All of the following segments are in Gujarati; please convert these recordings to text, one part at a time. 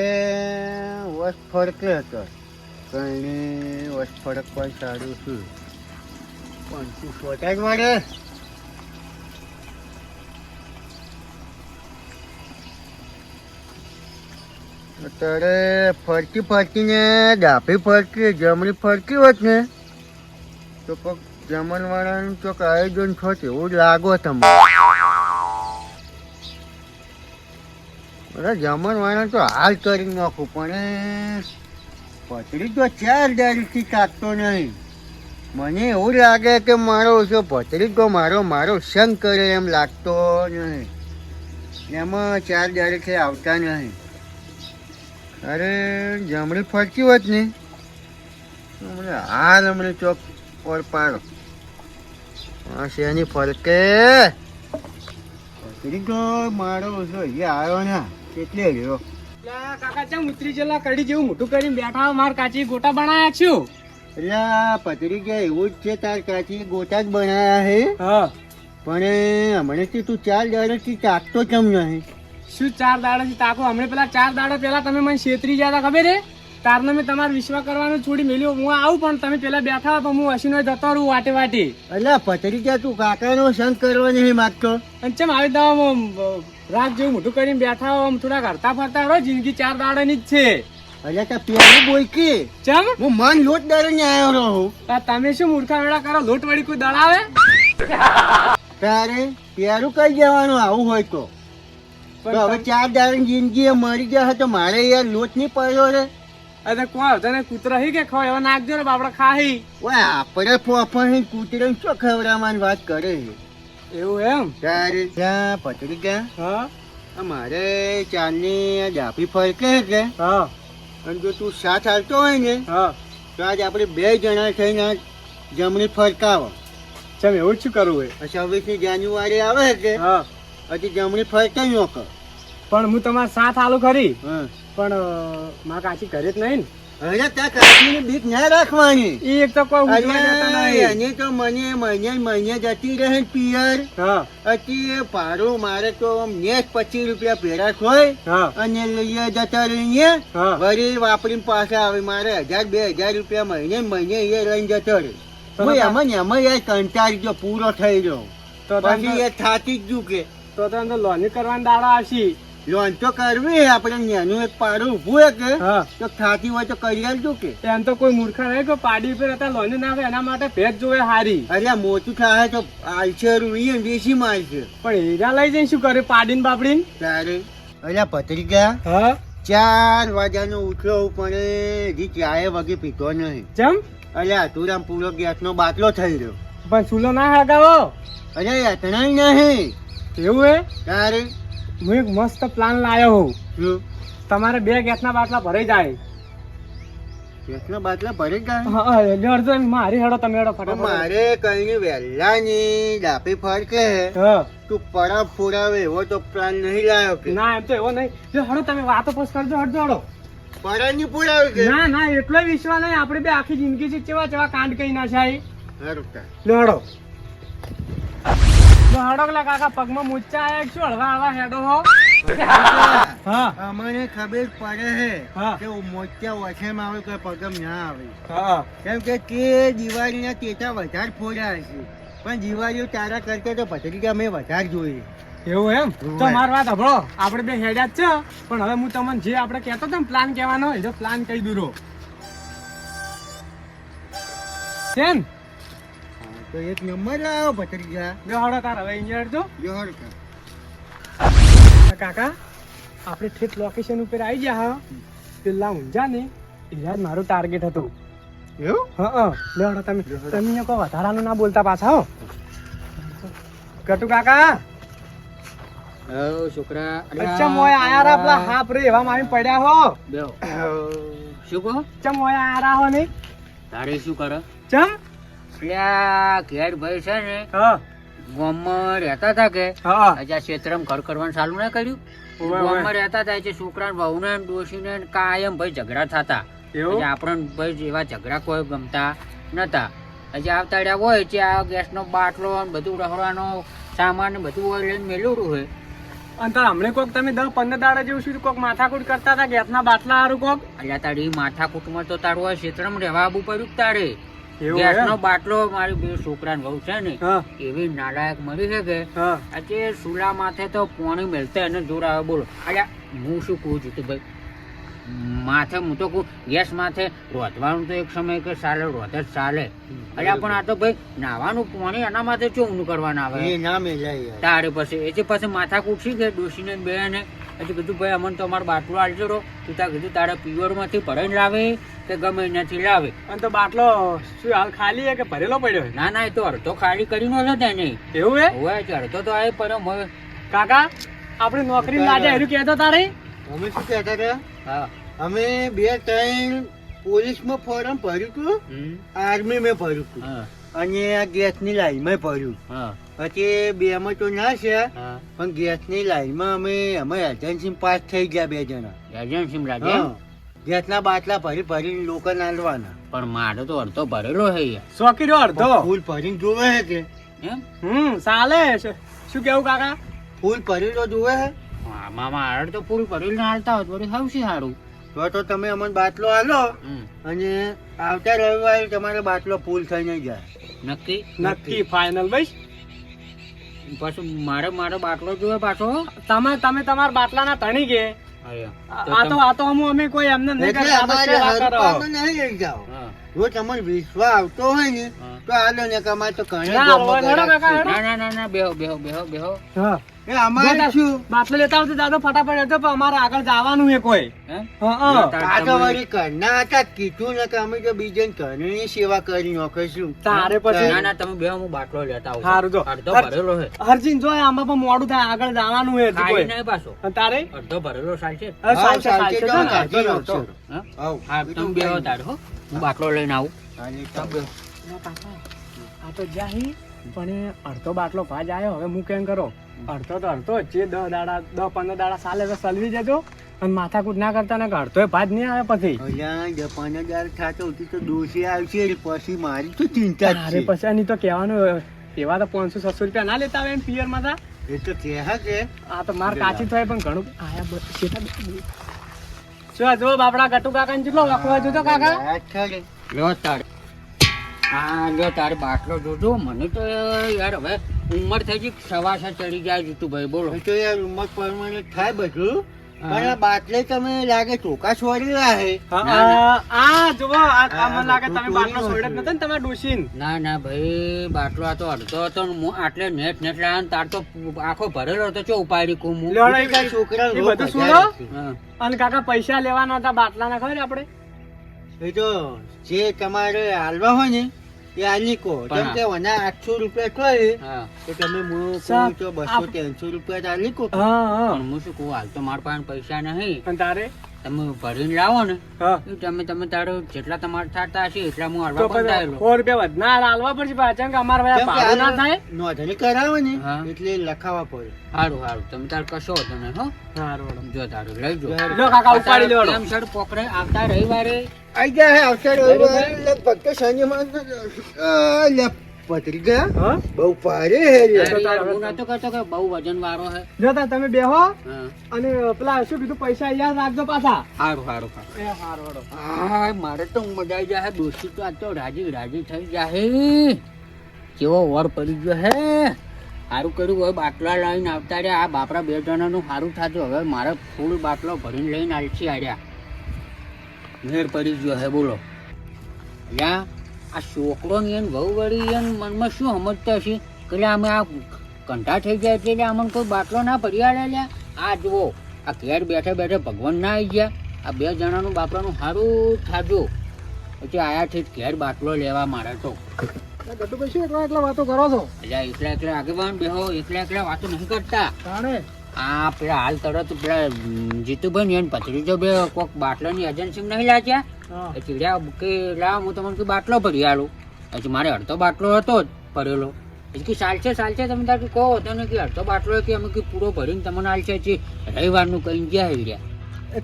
એ વસ ફરકે હતો કઈ વસ ફરકવા સારું છું. પણ તું સોટા જ મારે અત્યારે ફરતી ફરતીને ડાભી ફરતી જમણી ફરતી હોત ને, તો કોક જમણવાળાનું ચોક આયોજન થશે એવું જ લાગો તમને. અરે જમણવાળા તો હાલ કરી નાખું, પણ પથરી તો ચાર દાડીથી કાપતો નહીં. મને એવું લાગે કે મારો ઓછો પતરી તો મારો મારો સંગ કરે એમ લાગતો નહીં. એમાં ચાર દાડીથી આવતા નહીં. અરે, જમણી ફરતી હોત ને મને હાલ હમણે ચોક પર પાડો. હા શેની ફરકે? પતરી તો મારો ઓછો અહીંયા આવ્યો ને. એટલે રહ્યો. કાકા ચમ ઉતરી જેલા કડી જેવું મોટું કરીને બેઠા માર કાચી ગોટા બનાયા છું? એટલે પતરી કે એવું જ છે તાર કાચી ગોટા જ બનાયા હે. હા. પણ હમણાંથી તું ચાર દાડાથી તાકતો કેમ નહીં? શું ચાર દાડા થી તાકો? હમણાં પેલા ચાર દાડા પેલા તમે મને છેતરી ગયા ખબર હે? તારને મેં તમારે વિશ્વા કરવાનું છોડી મેલ્યો. હું આવું પણ તમે પેલા બેઠા તો હું હસીનો જતો રહું વાટે વાટે. એટલે પતરી કે તું કાકાનો સંગ કરવા નહીં માગતો અને ચમ આવી દવા રાત જેવું મોટું કરીને બેઠા હો આમ થોડા કરતા ફરતા રહો જિંદગી ચાર દાડાની જ છે. અરે તો પેલું બોલકી ચમ? હું મન લોટ દાડે આવ્યો રહું આ તમે શું મૂર્ખા વેડા કરો? લોટ વળી કોઈ દળાવે તારે પેરું કઈ જવાનું આવું હોય તો. તો હવે ચાર દાડાની જિંદગી એ મરી જશે તો મારે યાર લોટ નહીં પડ્યો રે. અરે કોણ તને કૂતરા હી કે ખવાય? એવા નાખજો ને બાપડા ખાહી ઓય આપણે ફોફણ કૂતરા શું ખવડાવવાની વાત કરે છે? એવું એમ? ત્યારે ત્યાં પતરી ગયા હા. મારે ચાંદની ડાભી ફરકે કે હા. અને જો તું સાથ હાલતો હોય ને હા. તો આજ આપણે બે જણા થઈને જમણી ફરકાવો. ચમ એવું શું કરવું હોય? છવ્વીસમી જાન્યુઆરી આવે કે હે. હજી જમણી ફરકાઈ નો કર. પણ હું તમારા સાથ હાલું ખરી. હા. પણ મારા કાચી ઘરે જ નહીં અરે ત્યાં કાચીની બીક ના રાખવાની. ને એક તો કોઈ એને તો મને મહિને મહિને જતી રહે ને પિયર. એ ભાડું મારે તો નેસ પચીસ રૂપિયા ભેરા હોય અને લઈએ જતા રહીએ. વળી વાપરીને પાછા આવે. મારે હજાર બે હજાર રૂપિયા મહિને ને મહિને એ લઈને જતો રહે. એમાં ને એમાં યાર કંટાળી ગયો પૂરો થઈ ગયો. તો પછી એ થાકી જ ગયું કે. તો તો લોની કરવાની દાડા આવશી. લોન તો કરવી આપણે નાનું એક પાડું ઊભું હે? કે તો હોય તો કરી આલજો કે. એમ તો કોઈ મૂર્ખા નહીં કે પાડી ઉપર હતા ના આવે એના માટે ભેજ જોવે હારી. અરે આ મોટું થાય તો આલશે રૂઈએ બેસી મારશે. પણ હીરા લઈ જઈને શું કરે પાડીને બાપડીને? તારે? અરે પતરી ગયા હા. ચાર વાગ્યાનો ઉઠ્યો પડે હજી ચારે વાગે પીતો નહીં. ચમ અરે આતુરામ પૂરો ગેસનો બાટલો થઈ રહ્યો. પણ ચૂલો ના હગાવો. અરે અતણાય નહીં. એવું હે? તારે? હું એક મસ્ત પ્લાન લાયો હું તમારે બે ગેસના બાટલા ભરાઈ જાય. ગેસના બાટલા ભરી જાય? હા, એટલે અડધો મારી હેડો તમે હેડો ફટાફટ. મારે કઈ વહેલા ની ડાપી ફરકે હા. તું પડા ફોડાવે એવો તો પ્લાન નહીં લાયો કે. ના એમ તો એવો નહીં. જો હડો તમે વાતો પોસ કરજો હડજો હડો. પડા ની ફોડાવે કે? ના ના એટલો વિશ્વાસ નહીં. આપણે બે આખી જિંદગી છે ચેવા ચેવા કાંડ કઈ ના જાય તાર. હડો. લો હડો કાકા પગમાં મૂચા આયા કે શું હળવા હળવા હેડો હો? હા. અમને ખબર પડે હા. કે મોત્યા ઓછેમાં આવે કે પગમ ના આવે. હા. કેમ કે તે દિવાળીના તેતા વધારે ફોડ્યા છે. પણ દિવાળીઓ તારા કરતા તો ભત્રીજા અમે વધારે જોઈએ. એવું એમ? તો મારી વાત સાંભળો. આપણે બે હેડ્યા જ છે પણ હવે હું તમને જે આપણે કહેતો હતો ને પ્લાન કહેવાનો એ પ્લાન કહી દૂરો કેમ તો એક નંબર ભત્રીજા. તાર હવે. કાકા આપણે ઠેઠ લોકેશન ઉપર આવી ગયા હા. પેલા ઊંઝા ને એ યાર મારું ટાર્ગેટ હતું. એવું? હા હા. તમે તમે કહો વધારાનું ના બોલતા પાછા હો. કટુ કાકા. છોકરા. અચ્છા મોય આયા રા પેલા હાફ રે એવા મારી પડ્યા હો. શું કહો? ચમ મોય આયા રા હો ને. તારે શું કરે? ચમ? પેલા ઘેર ભાઈ છે ને ગામમાં રહેતા હતા કે હજા ક્ષેત્રમ ઘર કરવાનું ચાલુ ના કર્યું. ગામમાં રહેતા હતા એટલે છોકરા વહુને ને ડોશીને ને કાયમ ભાઈ ઝઘડા થતા. આપણને ભાઈ એવા ઝઘડા કોઈ ગમતા નતા. હજી આવતાડ્યા હોય છે આ ગેસનો બાટલો ને બધું રહવાનો સામાન ને બધું હોય લઈને મેલું હોય. અને તાર હમણે કોક તમે દસ પંદર દાડા જેવું શું કોક માથાકૂટ કરતા હતા ગેસના બાટલા સારું કોક? અલ્યા તારી માથા કુટુંબ તો તારું હોય ક્ષેત્રમાં રહેવા આવવું પડ્યું તારે? ગેસનો બાટલો મારી બે છોકરાને વહુ છે ને એવી નાલાયક મળી છે કે આજે સુલા માથે તો પાણી મેળતા એને જોર આવે બોલો. અલ્યા હું શું કહું છું તું ભાઈ માથે હું તો કહું ગેસ માથે રોધવાનું તો એક સમય કે ચાલે રોધે જ ચાલે અલ્યા પણ આ તો ભાઈ નાવાનું પાણી એના માથે ચોનું કરવાના આવે. એ ના મેલાય તારે પછી એ પછી માથા કૂટસી ગઈ ડોસીને ને પછી કીધું ભાઈ અમને તો અમારો બાટલો આલજો રહો તું ત્યાં કીધું તારે પીવરમાંથી ભરાઈને લાવે કે ગમે એનાથી લાવે. અને તો બાટલો શું હાલ ખાલી હે કે ભરેલો પડ્યો ના ના એ તો અડધો ખાલી કરીને છે તેને એવું હે? હોય છે અડધો તો આવે પણ હવે કાકા આપણી નોકરી લાગે એનું કહેતો તારે? અમે શું કહેતા હતા? હા. અમે બે ત્રણ પોલીસમાં ફોર્મ ભર્યું હતું. હમ. આર્મી મેં ભર્યું હતું. અને આ ગેસની લાઈનમાં ભર્યું. હા. પછી બેમાં તો ના છે હા. પણ ગેસની લાઈનમાં અમે અમે એજન્સી પાસ થઈ ગયા બે જણા. એજન્સી હા. ગેસના બાટલા ભરી ભરીને લોકો નાલવાના. પણ મારે તો અડધો ભરેલો છે યાર શોકી રહ્યો અડધો? ફૂલ ભરીને જોવે છે કે એમ? હમ ચાલે છે. શું કેવું કાકા? ફૂલ ભરેલો જોવે છે. હા, મામા હાડ તો ફૂલ ભરેલું હાલતા હોત વળી સૌથી સારું તો તો તમે અમને બાટલો આલો અને આવતા રવિવારે તમારો બાટલો ફૂલ થઈને જાય. નક્કી? નક્કી ફાઇનલ ભાઈ પાછું મારે મારો બાટલો જોવે પાછો. તમે તમે તમારા બાટલાના ધણી કે? આ તો આ તો અમુ અમે કોઈ એમને નહીં કરે. કરતા, નહીં લઈ જાઓ. હા, જો તમને વિશ્વાસ આવતો હોય ને. તો આલો ને કે અમારે તો ઘણા ના, છે. ના ના ના બેહો બેહો બેહો બેહો હા. એ અમારે શું બાટલો લેતા આવતો દાદો ફટાફટ લેતો પણ અમારે આગળ જવાનું છે કોઈ તમે- વળી ઘરના હતા કીધું ને કે અમે તો બીજાને ઘરની સેવા કરી નાખીશું તારે પછી ના ના તમે બેહો હું બાટલો લેતા આવું હારું જો. અડધો ભરેલો છે હરજીન જો આમાં પણ મોડું થાય આગળ જવાનું છે કોઈ નહીં પાછો અને તારે અડધો ભરેલો જો ને, કાઢી જો, નાખશો. જો. હા? આવ. હા તમે બેહો તારે હો હું બાટલો લઈને આવું. આ તો જાહી પણ એ અડધો બાટલો ભાજ આવ્યો હવે હું કેમ કરો? અડધો તો અડધો જે દસ દાડા દસ પંદર દાડા સાલે તો સલવી જજો. અને માથાકૂટ ના કરતા ને અડધો ભાજ નહીં આવે પછી. પંદર ખાતો હતી તો દોષી આવશે. એટલે પછી મારી તો ચિંતા અરે પછી એની તો કહેવાનું એવા તો પાંચસો છસો રૂપિયા ના લેતા આવે એમ પિયરમાં એ તો કહે હા કે આ તો માર કાચી થાય પણ ઘણું. આયા શું આ જો બાપડા ગટુ કાકા જેટલો વખવા જોતો કાકા. લો તાર. હા જો તારે બાટલો જોજો. મને તો યાર હવે ઉંમર થઈ ગઈ સવાસા ચડી જાય જીતુભાઈ બોલો. તો યાર ઉંમર પ્રમાણે થાય બધું. પણ બાટલે તમે લાગે. આ આ મને લાગે તમે છોડ્યો નતો ને તમારે ડોશીન. ના ના ભાઈ બાટલો આ તો અડધો હતો ને હું આટલે નેટ નેટ લાવ્યો તાર તો આખો ભરેલો હતો. ચો ઉપાડી કું હું? લ્યો, છોકરા એ બધું સુનો? અને કાકા પૈસા લેવાના હતા બાટલાના ખબર આપણે એ તો જે તમારે હાલવા હોય ને પણ કેમ કે વના આઠસો રૂપિયા થાય તો તમે હું કહું તો બસો ત્રણસો રૂપિયા હા હા. પણ હું શું કહું હાલ તો મારા પાસે પૈસા નહીં. તારે? તમે ભરીને લાવો ને તમે તમે તારો જેટલા તમારે થતા હશે એટલા હું હાલવા બંધાયેલો સો રૂપિયા વધના હાલવા પડશે પાછા. કે અમારે ભાડું ના થાય? નોંધણી કરાવે ને એટલે લખાવા પડે. સારું સારું તમે તાર કશો હતો ને હો. સારું જો તારું લઈ જો. લ્યો કાકા ઉપાડી લેવાનો કેમ સર પોકરે આવતા રવિવારે. આઈ ગયા હે અવસર રવિવારે. લગભગ તો આ, લે, પતરી ગયા. હા? બહુ ભારે હે રે. અરે યાર, હું નતો કહેતો કે બહુ વજન વાળો હે તમે બેહો. અને પેલા શું કીધું? પૈસા યાદ રાખજો પાછા. એ હારું હા મારે તો મજા આવી જાય દોસ્તી તો આજ તો રાજી રાજી થઈ જાય કેવો વર પડી ગયો હે. સારું કર્યું હવે બાટલા લઈને આવતા રહ્યા. આ બાપરા બે જણાનું સારું થતું. હવે મારે ફૂલ બાટલો ભરીને લઈને આલસી આવ્યા મેર પડી ગયો હે બોલો. યા? આ છોકરો ને એને વહુ વળી એને મનમાં શું સમજતા છે? કે અમે આ કંઠા થઈ ગયા એટલે અમને કોઈ બાટલો ના પડ્યા લે લ્યા? આ જુઓ આ ઘેર બેઠે બેઠે ભગવાન ના આવી ગયા. આ બે જણાનું બાપરાનું સારું થાજો. પછી આયા છે ઘેર બાટલો લેવા મારે તો. ગટુભાઈ શું એટલા એટલા વાતો કરો છો? એટલે એકલા એકલા આગેવાન બેહો એકલા એકલા વાતો નહીં કરતા. આ પેલા હાલ તરત પેલા જીતુભાઈ ને એને પથરીજો બે કોક બાટલાની એજન્સી નહીં લાગ્યા. એ ચીડ્યા કે લાવ હું તમને બાટલો ભરી આલું. પછી મારે અડધો બાટલો હતો જ ભરેલો. કે ચાલશે ચાલશે તમે તાર કહો તને કે અડધો બાટલો કે અમે કે પૂરો ભરીને તમને આલશે છે રવિવારનું કઈ ગયા આવી રહ્યા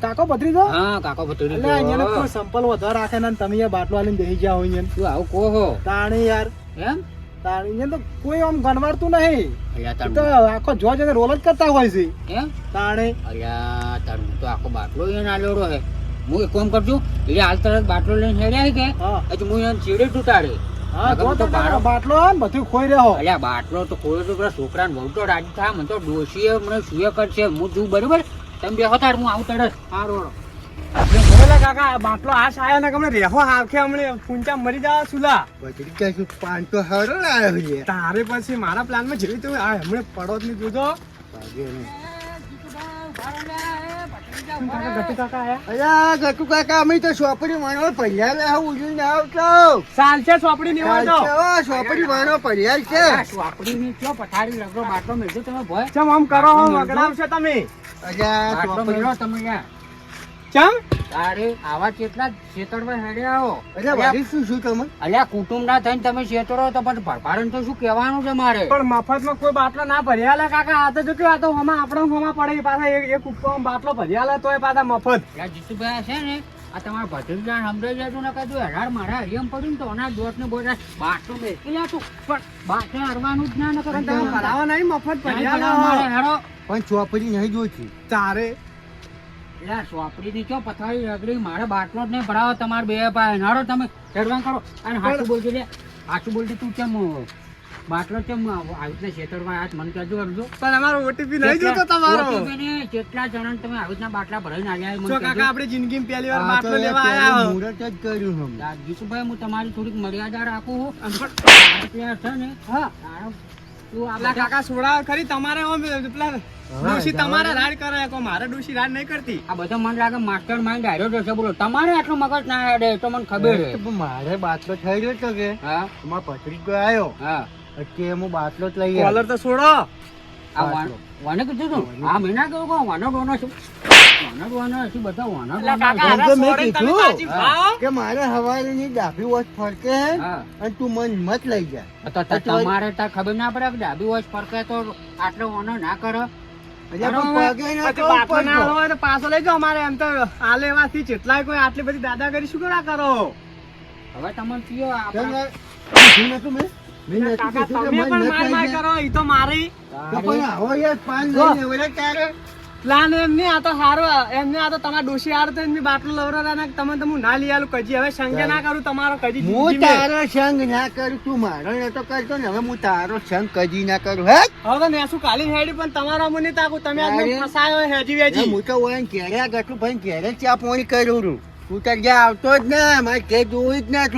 કાકો પતરી દો હા કાકો ભત્રી દો અહીંયા કોઈ સંપલ વધારે રાખે ને તમે બાટલો આલીને બેસી ગયા હોય અહીંયા તું આવું કહો તાણે યાર. એમ? તો કોઈ આમ ગણવાડતું નહીં. તો આખો જો જને રોલ જ કરતા હોય છે. એમ તાણે. અલ્યા તાર તો આખો બાટલો એને આલેલો હે. હું એક કામ કરજો એટલે હાલ તરત બાટલો લઈને હેડ્યા કે? હજુ હું એને ચીડે તૂટાડે હા બાટલો ને બધું ખોઈ રહ્યો અલ્યા બાટલો તો કોઈ તો પેલા છોકરાને બહુ તો રાજી થાય મને તો ડોશીએ મને સુએ કરશે હું જોઉં બરોબર? તમે બેહો તાર હું આવું તરત. હારો કાકા બાટલો ને રેહો હમણે. મરી જવા સુલા. પતરી કે શું પાન તો હારો છે? તારે પછી મારા પ્લાનમાં જેવી તો આ હમણે પડો જ નહીં. જોજો તમે. ચમ? કરો હો યાર તારે આવા કેટલા છેતરમાં હેડે આવો? એટલે વારી શું શું તમે? અલ્યા કુટુંબ ના થઈને તમે છેતરો તો પણ ભરપાડન તો શું કહેવાનું છે મારે? પણ મફતમાં કોઈ બાટલો ના ભર્યા લે કાકા આ તો જો કે આ તો હમા આપણો હમા પડે પાછા એક એક ઉપરમાં બાટલો ભર્યા લે તોય પાછા મફત. અલ્યા જીતુભાઈ છે ને આ તમારા ભત્રીજા સમજાઈ જાય ને કીધું હેરાર મારા હરિયમ પડ્યું તો અનાજ દોષ ને બોલા બાટલો બેસી જા તું પણ બાટલો હરવાનું જ ના પણ તમે ભરાવા નહીં મફત ભર્યા લે પણ ચોપડી નહીં જોઈતી. તારે અલ્યા સોપડી ની કયો પથારી રગડી મારે બાટલો જ નહીં ભરાવો તમારે બે પાસે નાડો તમે ચડવા કરો અને હાચું બોલજો લે હાચું બોલતી તું કેમ બાટલો કેમ આવી રીતના છેતરમાં આયા મને કહેજો કરજો પણ અમારો ઓટીપી નહીં જોતો તમારો OTP ને કેટલા જણા તમે આવી રીતના બાટલા ભરાઈને આવ્યા મને. કાકા આપણે જિંદગીમાં પહેલી વાર બાટલો લેવા હો. મુહૂર્ત જ કર્યું હમ જીતુભાઈ હું તમારી થોડીક મર્યાદા રાખું છું. એટલે છે ને હા તારો- તું આ પેલા કાકા સોડા ખરી તમારે આમ પેલા ડોશી તમારે રાડ કરે કો મારે ડોશી રાડ નહીં કરતી. આ બધા મને લાગે માસ્ટર માઇન્ડ જશે બોલો. તમારે આટલો મગજ ના હેડે તો મને ખબર છે. મારે બાટલો થઈ ગયો તો કે હા. એમાં પત્રિકો આવ્યો. હા. કે હું બાટલો જ લઈ આવ્યો. કોલર તો છોડો. આ વાને કીધું તું? આ મહિના કેવું કહો વાનો ડોનો છું વાનો ડોનો છું બધા વાનો ડોનો કાકા છે. તો મેં કીધું. કે મારે હવારીની ડાબી વોચ ફરકે અને તું મન મત લઈ જા. તમારે ખબર ના પડે કે ડાબી વોચ ફરકે તો આટલો વાનો ના કરો. પછી લઈ જાઓ અમારે. એમ તો આ લેવાથી જેટલાય કોઈ આટલી બધી દાદાગીરી શું કરા કરો? હવે તમને કયો આપણે મેં? મેં કાકા તમે મન પણ મત માર માર કરો એ તો મારી તો પણ આવો યાર પાન જો. લઈને વળે તારે. પ્લાન એમની આ તો હારો એમને આ તો તમારા ડોશી હાર તો એમની બાટલો લવરા ના તમે તો હું ના લઈ આલું કજી. હવે સંગે ના કરું તમારો કજી હું તારો સંગ ના કરું તું મારો નતો કરતો ને. હવે હું તારો સંગ કજી ના કરું હે? હવે ને શું કાલી હેડી પણ તમારો નહીં તાકું. તમે આજ. ફસાયો હેજી વેજી. હું તો ઓય ઘેરે આ ભાઈ ઘેરે ચા પોણી કર્યું તું તાર જ્યાં આવતો જ ના મારે કે જોવું જ ના